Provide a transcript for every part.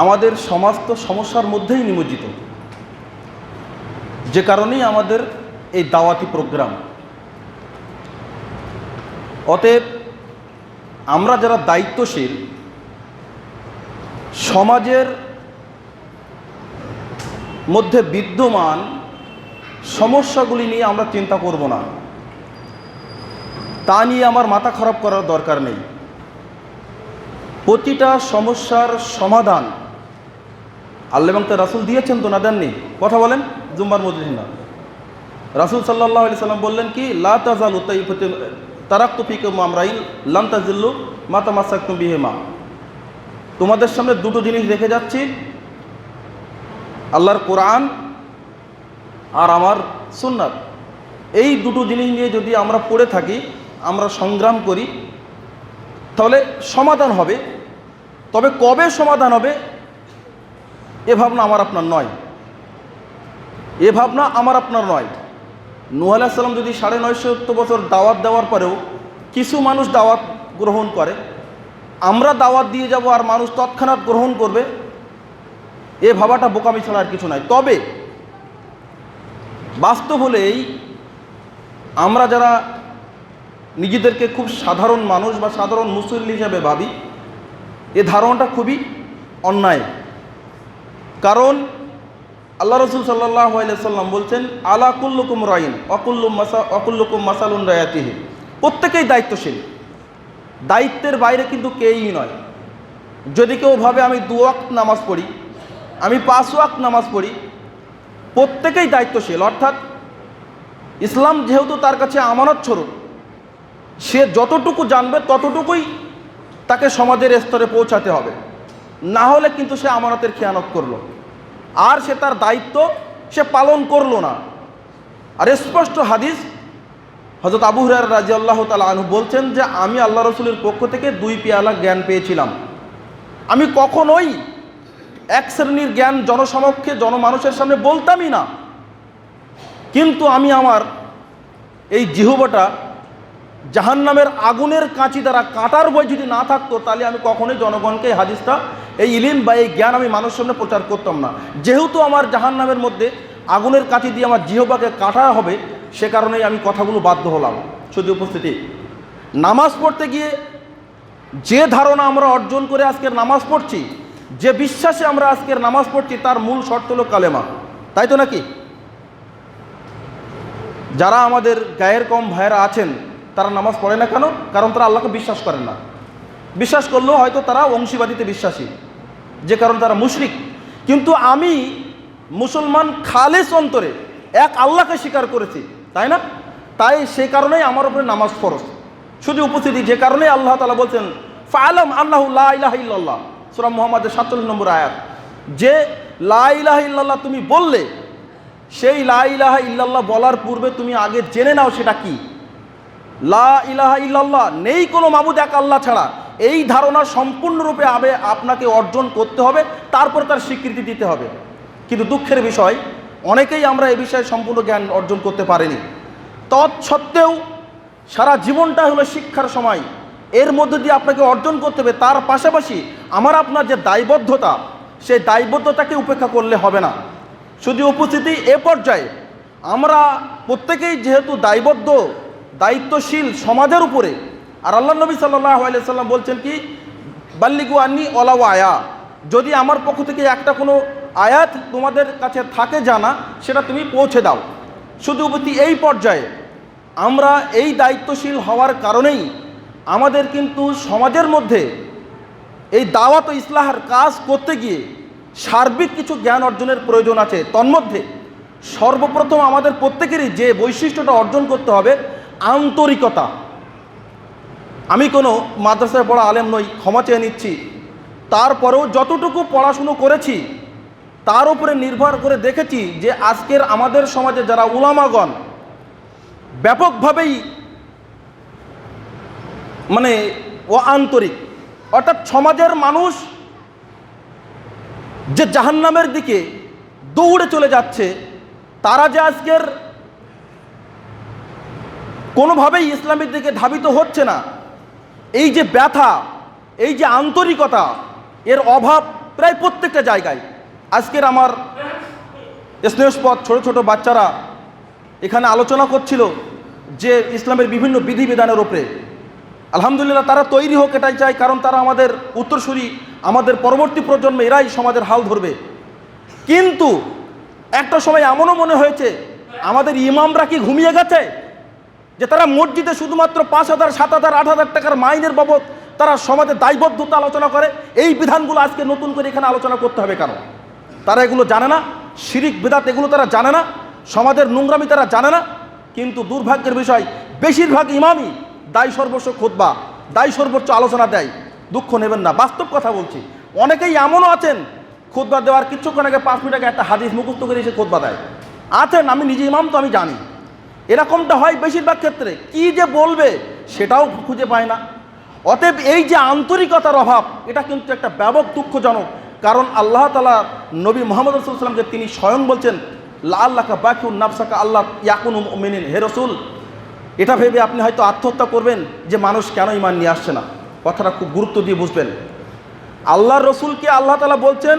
আমাদের সমাজ তো সমস্যার মধ্যেই নিমজ্জিত। যে কারণেই আমাদের এই দাওয়াতি প্রোগ্রাম। অতএব আমরা যারা দায়িত্বশীল, সমাজের মধ্যে বিদ্যমান সমস্যাগুলি নিয়ে আমরা চিন্তা করব না। তা নিয়ে আমার মাথা খারাপ করার দরকার নেই। প্রতিটা সমস্যার সমাধান আল্লাহ এবং তার রাসুল দিয়েছেন তো না দেননি? কথা বলেন জুম্বার মধ্যে না। রাসুল সাল্লাহ আলি সাল্লাম বললেন কি, লা তাজাল তারাক্তু ফিকুম আমরাইন, লাম তাজিল্লু মাতা মাসাকুম বিহেমা। তোমাদের সামনে দুটো জিনিস রেখে যাচ্ছি, আল্লাহর কোরআন আর আমার সুন্নাত। এই দুটো জিনিস নিয়ে যদি আমরা পড়ে থাকি, আমরা সংগ্রাম করি, তাহলে সমাধান হবে। তবে কবে সমাধান হবে? এ ভাবনা আমার আপনার নয়। এ ভাবনা আমার আপনার নয়। নূহ আলাহিসাল্লাম যদি সাড়ে নয়শো বছর দাওয়াত দেওয়ার পরেও কিছু মানুষ দাওয়াত গ্রহণ করে, আমরা দাওয়াত দিয়ে যাব আর মানুষ তৎক্ষণাৎ গ্রহণ করবে, এ ভাবাটা বোকামি ছাড়া আর কিছু নয় তবে বাস্তব হলেই আমরা যারা নিজেদেরকে খুব সাধারণ মানুষ বা সাধারণ মুসল্লি হিসাবে ভাবি, এ ধারণাটা খুবই অন্যায়। কারণ আল্লাহ রসুল সাল্লাহ সাল্লাম বলছেন, আলা কুল্লুকুম রাইন, অকুল্লুম মাসা, অকুল্লুকুম মাসালুন রায়াতিহি। প্রত্যেকেই দায়িত্বশীল। দায়িত্বের বাইরে কিন্তু কেউই নয়। যদি কেউ ভাবে, আমি দু ওয়াক্ত নামাজ পড়ি, আমি পাঁচ ওয়াক্ত নামাজ পড়ি, প্রত্যেকেই দায়িত্বশীল। অর্থাৎ ইসলাম যেহেতু তার কাছে আমানত স্বরূপ, সে যতটুকু জানবে ততটুকুই তাকে সমাজের স্তরে পৌঁছাতে হবে। না হলে কিন্তু সে আমানতের খেয়ানত করল। আর সে তার দায়িত্ব সে পালন করল না। আর স্পষ্ট হাদিস হজরত আবু হুরার রাজি আল্লাহ তালা আনহু বলছেন যে, আমি আল্লাহ রসুলের পক্ষ থেকে দুই পেয়ালা জ্ঞান পেয়েছিলাম। আমি কখনোই এক শ্রেণির জ্ঞান জনসমক্ষে জনমানুষের সামনে বলতামই না। কিন্তু আমি আমার এই জিহুবটা জাহান্নামের আগুনের কাঁচি দ্বারা কাটার বই যদি না থাকতো, তাহলে আমি কখনোই জনগণকে এই হাদিসটা এই ইলিম বা এই জ্ঞান আমি মানুষের সামনে প্রচার করতাম না। যেহেতু আমার জাহান্নামের মধ্যে আগুনের কাঁচি দিয়ে আমার জিহবাকে কাটা হবে, সে কারণেই আমি কথাগুলো বাধ্য হলাম। শুধু উপস্থিতি, নামাজ পড়তে গিয়ে যে ধারণা আমরা অর্জন করে আজকের নামাজ পড়ছি, যে বিশ্বাসে আমরা আজকের নামাজ পড়ছি, তার মূল শর্ত হলো কালেমা। তাই তো নাকি? যারা আমাদের গায়ের কম ভাইয়েরা আছেন, তারা নামাজ পড়ে না কেন? কারণ তারা আল্লাহকে বিশ্বাস করেন না। বিশ্বাস করলেও হয়তো তারা অংশীবাদীতে বিশ্বাসী। যে কারণ তারা মুশরিক। কিন্তু আমি মুসলমান খালেস অন্তরে এক আল্লাহকে স্বীকার করেছি, তাই না? তাই সে কারণেই আমার উপরে নামাজ ফরজ। শুধু উপস্থিতি, যে কারণে আল্লাহ তালা বলছেন, ফালাম আল্লাহ লাহ সুরাম মোহাম্মদের সাতচল্লিশ নম্বর আয়াত। যে লাহ ইল্লাল্লাহ তুমি বললে, সেই লা ইলাহা ইল্লাল্লাহ বলার পূর্বে তুমি আগে জেনে নাও সেটা কি। লা ইলাহা ইল্লাল্লাহ, নেই কোনো মাবুদ এক আল্লাহ ছাড়া। এই ধারণা সম্পূর্ণরূপে আবে আপনাকে অর্জন করতে হবে, তারপর তার স্বীকৃতি দিতে হবে। কিন্তু দুঃখের বিষয়, অনেকেই আমরা এ বিষয়ে সম্পূর্ণ জ্ঞান অর্জন করতে পারিনি। তৎসত্ত্বেও সারা জীবনটা হলো শিক্ষার সময়। এর মধ্যে দিয়ে আপনাকে অর্জন করতে হবে, তার পাশাপাশি আমার আপনার যে দায়বদ্ধতা, সেই দায়বদ্ধতাকে উপেক্ষা করলে হবে না। শুধু উপস্থিতি এ পর্যায়ে, আমরা প্রত্যেকেই যেহেতু দায়বদ্ধ, দায়িত্বশীল সমাজের উপরে আর আল্লাহ নবী সাল্লাহ আলাইসাল্লাম বলছেন কি, বাল্লিগু আন্নি অলাও আয়া। যদি আমার পক্ষ থেকে একটা কোনো আয়াত তোমাদের কাছে থাকে জানা, সেটা তুমি পৌঁছে দাও। শুধু এই পর্যায়ে, আমরা এই দায়িত্বশীল হওয়ার কারণেই আমাদের কিন্তু সমাজের মধ্যে এই দাওয়াত ইসলাহার কাজ করতে গিয়ে সার্বিক কিছু জ্ঞান অর্জনের প্রয়োজন আছে। তন্মধ্যে, সর্বপ্রথম আমাদের প্রত্যেকেরই যে বৈশিষ্ট্যটা অর্জন করতে হবে, আন্তরিকতা। আমি কোনো মাদ্রাসায় পড়া আলেম নই, ক্ষমা চেয়ে নিচ্ছি। তারপরেও যতটুকু পড়াশুনো করেছি, তার উপরে নির্ভর করে দেখেছি যে আজকের আমাদের সমাজে যারা উলামাগণ ব্যাপকভাবেই মানে ও আন্তরিক, অর্থাৎ সমাজের মানুষ যে জাহান্নামের দিকে দৌড়ে চলে যাচ্ছে, তারা যে আজকের কোনোভাবেই ইসলামের দিকে ধাবিত হচ্ছে না এই যে ব্যথা, এই যে আন্তরিকতা, এর অভাব প্রায় প্রত্যেকটা জায়গায়। আজকের আমার স্নেহস্পদ ছোট ছোট বাচ্চারা এখানে আলোচনা করছিল যে ইসলামের বিভিন্ন বিধিবিধানের ওপরে আলহামদুলিল্লাহ তারা তৈরি হোক এটাই চাই, কারণ তারা আমাদের উত্তরসূরি, আমাদের পরবর্তী প্রজন্মে এরাই সমাজের হাল ধরবে। কিন্তু একটা সময় এমনও মনে হয়েছে, আমাদের ইমামরা কি ঘুমিয়ে গেছে? যে তারা মসজিদে শুধুমাত্র পাঁচ হাজার, সাত হাজার, আট হাজার টাকার মাইনের বাবদ তারা সমাজে দায়বদ্ধতা আলোচনা করে, এই বিধানগুলো আজকে নতুন করে এখানে আলোচনা করতে হবে কেন? তারা এগুলো জানে না, শিরিক বেদাত এগুলো তারা জানে না, সমাজের নোংরামি তারা জানে না, কিন্তু দুর্ভাগ্যের বিষয়, বেশিরভাগ ইমামই দায় সর্বস্ব খোদবা, দায় সর্বোচ্চ আলোচনা দেয়, দুঃখ নেবেন না। বাস্তব কথা বলছি, অনেকেই এমনও আছেন, খোদবা দেওয়ার কিছুক্ষণ আগে পাঁচ মিনিট আগে একটা হাদিস মুখস্থ করে এসে খোদবা দেয়। আছেন, আমি নিজে ইমাম তো আমি জানি। এরকমটা হয় বেশিরভাগ ক্ষেত্রে। কি যে বলবে সেটাও খুঁজে পায় না। অতএব এই যে আন্তরিকতার অভাব, এটা কিন্তু একটা ব্যাপক দুঃখজনক। কারণ আল্লাহ তালা নবী মোহাম্মদ রসুলামকে তিনি স্বয়ং বলছেন লা আল্লাহকা বাকিউন নাফসাকা আল্লাহ ইয়াকুন মিনিন হে রসুল, এটা ভেবে আপনি হয়তো আত্মহত্যা করবেন যে মানুষ কেন ইমান নিয়ে আসছে না। কথাটা খুব গুরুত্ব দিয়ে বুঝবেন। আল্লাহ রসুলকে আল্লাহ তালা বলছেন,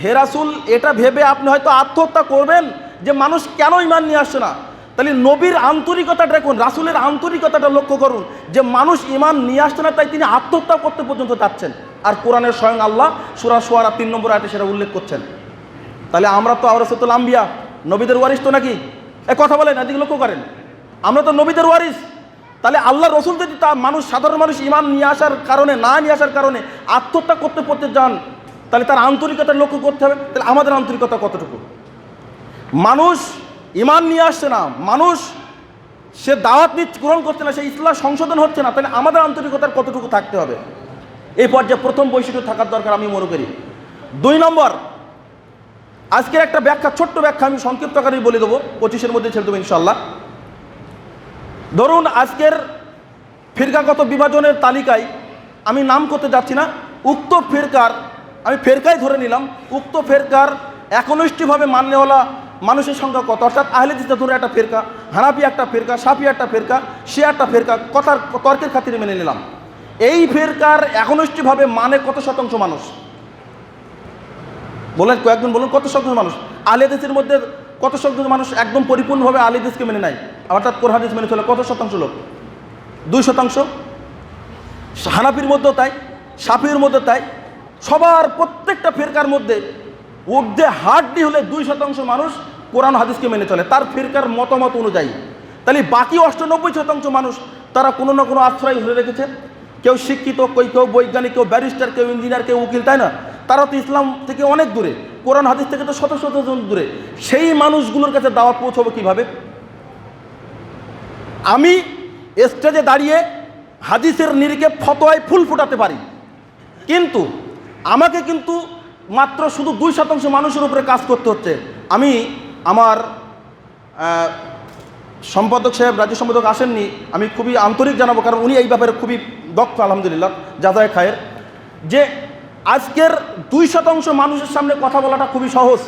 হে রাসুল, এটা ভেবে আপনি হয়তো আত্মহত্যা করবেন যে মানুষ কেন ইমান নিয়ে আসছে না? তাহলে নবীর আন্তরিকতাটা দেখুন রাসুলের আন্তরিকতাটা লক্ষ্য করুন। যে মানুষ ইমান নিয়ে আসছে না, তাই তিনি আত্মহত্যা করতে পর্যন্ত যাচ্ছেন। আর কোরআনের স্বয়ং আল্লাহ সুরা সোয়ারা তিন নম্বর আয়তে সেটা উল্লেখ করছেন। তাহলে আমরা তো আওরাসতুল আম্বিয়া, নবীদের ওয়ারিস তো নাকি? এ কথা বলেন, এদিকে লক্ষ্য করেন। আমরা তো নবীদের ওয়ারিস তাহলে আল্লাহ রসুল যদি তা মানুষ, সাধারণ মানুষ ইমান নিয়ে আসার কারণে, না নিয়ে আসার কারণে আত্মহত্যা করতে করতে যান, তাহলে তার আন্তরিকতা লক্ষ্য করতে হবে। তাহলে আমাদের আন্তরিকতা কতটুকু? মানুষ ইমান নিয়ে আসছে না, মানুষ সে দাওয়াত নিচ্ছে গ্রহণ করছে না, সে ইসলাম সংশোধন হচ্ছে না, তাহলে আমাদের আন্তরিকতার কতটুকু থাকতে হবে? এই পর্যায়ে প্রথম বৈশিষ্ট্য থাকার দরকার আমি মনে করি। দুই নম্বর, আজকের একটা ব্যাখ্যা, ছোট্ট ব্যাখ্যা আমি সংক্ষিপ্ত আকারেই বলে দেবো, পঁচিশের মধ্যে ছেড়ে দেবো ইনশাল্লাহ ধরুন আজকের ফিরকাগত বিভাজনের তালিকায় আমি নাম করতে যাচ্ছি না, উক্ত ফেরকার, আমি ফেরকাই ধরে নিলাম, উক্ত ফেরকার একনিষ্ঠভাবে মান্যওয়ালা মানুষের সংখ্যা কত? অর্থাৎ আহলে ধরে একটা ফেরকা হানাপি একটা ফেরকা সাপি একটা ফেরকা সে একটা ফেরকা, কথার তর্কের খাতিরে মেনে নিলাম। এই ফেরকার একনিষ্ঠভাবে মানে কত শতাংশ মানুষ? বলেন কয়েকজন, বলুন কত শতাংশ মানুষ? আহলে দেশের মধ্যে কত শতাংশ মানুষ একদম পরিপূর্ণভাবে আহলে দেশকে মেনে নেয়? অর্থাৎ কোরহাদিস মেনে চলে কত শতাংশ লোক? দুই শতাংশ। হানাফির মধ্যেও তাই, সাফির মধ্যে তাই। সবার প্রত্যেকটা ফেরকার মধ্যে ঊর্ধ্বে হাড্ডি হলে দুই শতাংশ মানুষ কোরআন হাদিসকে মেনে চলে, তার ফিরকার মতামত অনুযায়ী। তাহলে বাকি অষ্টানব্বই শতাংশ মানুষ, তারা কোনো না কোনো আশ্রয় ধরে রেখেছে। কেউ শিক্ষিত কেউ কেউ বৈজ্ঞানিক, কেউ ব্যারিস্টার, কেউ ইঞ্জিনিয়ার, কেউ উকিল, তাই না? তারা তো ইসলাম থেকে অনেক দূরে, কোরআন হাদিস থেকে তো শত শত জন দূরে। সেই মানুষগুলোর কাছে দাওয়াত পৌঁছবো কীভাবে? আমি স্টেজে দাঁড়িয়ে হাদিসের নিরিখে ফতোয়ায় ফুল ফুটাতে পারি। কিন্তু আমাকে কিন্তু মাত্র শুধু দুই শতাংশ মানুষের উপরে কাজ করতে হচ্ছে। আমি আমার সম্পাদক সাহেব, রাজ্য সম্পাদক আসেননি, আমি খুবই আন্তরিক জানাব, কারণ উনি এই ব্যাপারে খুবই দক্ষ, আলহামদুলিল্লাহ যাজায় খায়ের। যে আজকের দুই শতাংশ মানুষের সামনে কথা বলাটা খুবই সহজ।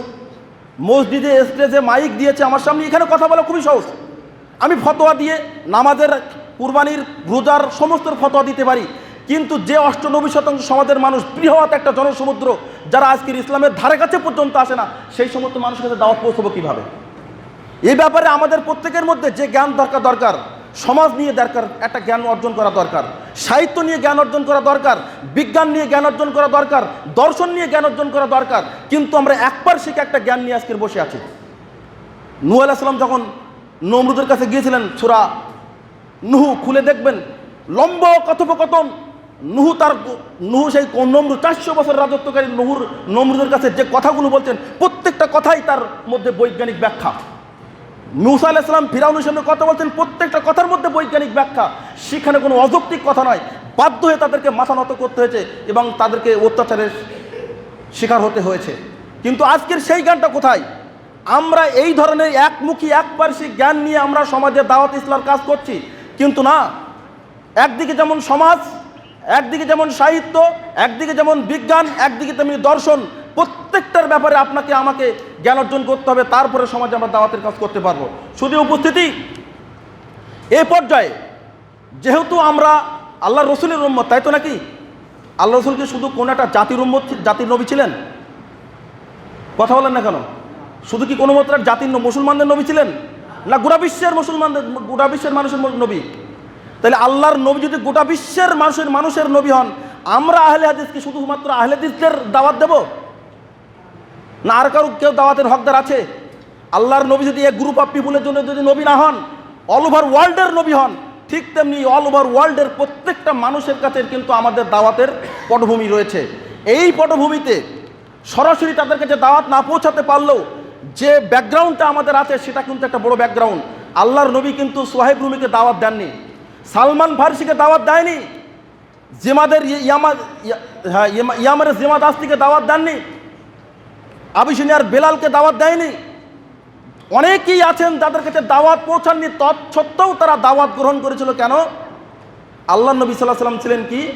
মসজিদে স্টেজে মাইক দিয়েছে আমার সামনে, এখানে কথা বলা খুবই সহজ। আমি ফতোয়া দিয়ে নামাজের কুরবানির রোজার সমস্ত ফতোয়া দিতে পারি। কিন্তু যে অষ্টনব্বই শতাংশ সমাজের মানুষ বৃহৎ একটা জনসমুদ্র যারা আজকের ইসলামের ধারে কাছে পর্যন্ত আসে না, সেই সমস্ত মানুষের কাছে দাওয়াত পৌঁছবো কীভাবে? এই ব্যাপারে আমাদের প্রত্যেকের মধ্যে যে জ্ঞান দরকার দরকার। সমাজ নিয়ে দরকার, একটা জ্ঞান অর্জন করা দরকার। সাহিত্য নিয়ে জ্ঞান অর্জন করা দরকার। বিজ্ঞান নিয়ে জ্ঞান অর্জন করা দরকার। দর্শন নিয়ে জ্ঞান অর্জন করা দরকার। কিন্তু আমরা একবার শিখে একটা জ্ঞান নিয়ে আজকের বসে আছি। নূহ আলাইসালাম যখন নমরুদের কাছে গিয়েছিলেন, সুরা নুহু খুলে দেখবেন, লম্বা কথোপকথন নুহু তার নুহু সেই নমরুদ, চারশো বছর রাজত্বকারী নুহুর, নমরুদের কাছে যে কথাগুলো বলছেন, প্রত্যেকটা কথাই তার মধ্যে বৈজ্ঞানিক ব্যাখ্যা। মুসা ইসলাম ফিরাউনের সামনে কথা বলছেন, প্রত্যেকটা কথার মধ্যে বৈজ্ঞানিক ব্যাখ্যা। সেখানে কোনো অযৌক্তিক কথা নয় বাধ্য হয়ে তাদেরকে মাথা নত করতে হয়েছে এবং তাদেরকে অত্যাচারের শিকার হতে হয়েছে। কিন্তু আজকের সেই জ্ঞানটা কোথায়? আমরা এই ধরনের একমুখী, একপার্শ্বিক জ্ঞান নিয়ে আমরা সমাজে দাওয়াত ইসলার কাজ করছি। কিন্তু না, একদিকে যেমন সমাজ একদিকে যেমন সাহিত্য, একদিকে যেমন বিজ্ঞান, একদিকে তেমনি দর্শন, প্রত্যেকটার ব্যাপারে আপনাকে, আমাকে জ্ঞান অর্জন করতে হবে, তারপরে সমাজে আমরা দাওয়াতের কাজ করতে পারব। শুধু উপস্থিতি, এ পর্যায়ে যেহেতু আমরা আল্লাহ রসুলের উম্মত, তাই তো নাকি? আল্লাহ রসুল কি শুধু কোন একটা জাতির উম্মত, জাতির নবী ছিলেন? কথা বলেন না কেন? শুধু কি কোনো মাত্রার জাতির মুসলমানদের নবী ছিলেন? না গোটা বিশ্বের মুসলমানদের গোটা বিশ্বের মানুষের নবী? তাহলে আল্লাহর নবী যদি গোটা বিশ্বের মানুষের মানুষের নবী হন, আমরা আহলে হাদিসকে শুধুমাত্র আহলে হাদিসদের দাওয়াত দেব? না আর কারও কেউ দাওয়াতের হকদার আছে? আল্লাহর নবী যদি এক গ্রুপ অফ পিপুলের জন্য যদি নবী না হন অল ওভার ওয়ার্ল্ডের নবী হন, ঠিক তেমনি অল ওভার ওয়ার্ল্ডের প্রত্যেকটা মানুষের কাছে কিন্তু আমাদের দাওয়াতের পটভূমি রয়েছে। এই পটভূমিতে সরাসরি তাদের কাছে দাওয়াত না পৌঁছাতে পারলেও যে ব্যাকগ্রাউন্ডটা আমাদের আছে, সেটা কিন্তু একটা বড় ব্যাকগ্রাউন্ড আল্লাহর নবী কিন্তু সোহেব রুমিকে দাওয়াত দেননি। সালমান ফার্সিকে দাওয়াত দেয়নি, জেমাদের ইয়ামা ইয়া- হ্যাঁ ইয়ামা- ইয়ামারের জেমা দাস্তিকে দাওয়াত দেননি, আবিসিনিয়ার বেলালকে দাওয়াত দেয়নি। অনেকেই আছেন যাদের কাছে দাওয়াত পৌঁছাননি, তৎসত্ত্বেও তারা দাওয়াত গ্রহণ করেছিল। কেন? আল্লাহ নবী সাল্লাহ সাল্লাম ছিলেন কি?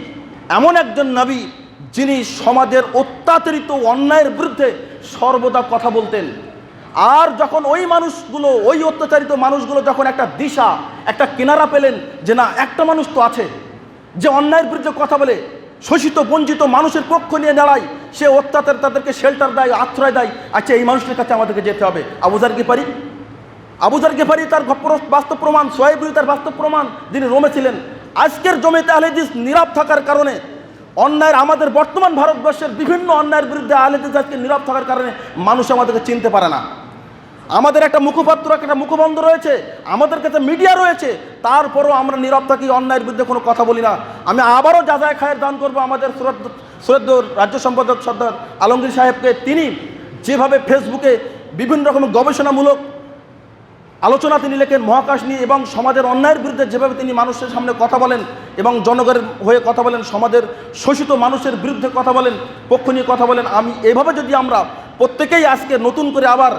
এমন একজন নবী যিনি সমাজের অত্যাচারিত অন্যায়ের বিরুদ্ধে সর্বদা কথা বলতেন। আর যখন ওই মানুষগুলো, ওই অত্যাচারিত মানুষগুলো যখন একটা দিশা, একটা কিনারা পেলেন যে না, একটা মানুষ তো আছে, যে অন্যায়ের বিরুদ্ধে কথা বলে, শোষিত, বঞ্চিত মানুষের পক্ষ নিয়ে দাঁড়ায়, সে অত্যাচার তাদেরকে শেল্টার দেয়, আশ্রয় দেয় আচ্ছা এই মানুষের কাছে আমাদেরকে যেতে হবে। আবুজার পারি আবুজার গেফারি তার বাস্তব প্রমাণ সোহেবুরি তার বাস্তব প্রমাণ যিনি রোমে ছিলেন। আজকের জমিতে আহলেদিস নীরব থাকার কারণে, অন্যায়ের আমাদের বর্তমান ভারতবর্ষের বিভিন্ন অন্যায়ের বিরুদ্ধে আহলেদিস আজকে নীরব থাকার কারণে মানুষ আমাদেরকে চিনতে পারে না। আমাদের একটা মুখপাত্র, একটা মুখবন্ধ রয়েছে, আমাদের কাছে মিডিয়া রয়েছে, তারপরও আমরা নীরব থাকি, অন্যায়ের বিরুদ্ধে কোনো কথা বলি না। আমি আবারও যাজায় খায়ের দান করব আমাদের সুরত সুরদ্দ রাজ্য সম্পাদক সর্দার আলমগীর সাহেবকে। তিনি যেভাবে ফেসবুকে বিভিন্ন রকম গবেষণামূলক আলোচনা তিনি লেখেন, মহাকাশ নিয়ে এবং সমাজের অন্যায়ের বিরুদ্ধে যেভাবে তিনি মানুষের সামনে কথা বলেন এবং জনগণের হয়ে কথা বলেন, সমাজের শোষিত মানুষের বিরুদ্ধে কথা বলেন, পক্ষ নিয়ে কথা বলেন, আমি এভাবে যদি আমরা প্রত্যেকেই আজকে নতুন করে আবার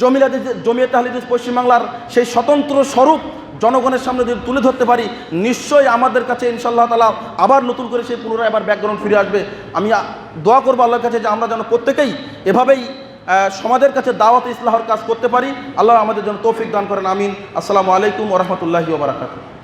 জমিলাদি জমিয়ত তাহলিদিস পশ্চিমবাংলার সেই স্বতন্ত্র স্বরূপ জনগণের সামনে যদি তুলে ধরতে পারি, নিশ্চয়ই আমাদের কাছে ইনশাল্লাহ তালা আবার নতুন করে সেই পুনরায় আবার ব্যাকগ্রাউন্ড ফিরে আসবে। আমি দোয়া করব আল্লাহর কাছে যে আমরা যেন প্রত্যেকেই এভাবেই সমাজের কাছে দাওয়াত ইসলাহর কাজ করতে পারি। আল্লাহ আমাদের জন্য তৌফিক দান করেন, আমিন। আসসালামু আলাইকুম ওরহমতুল্লাহি ওবরাকাতু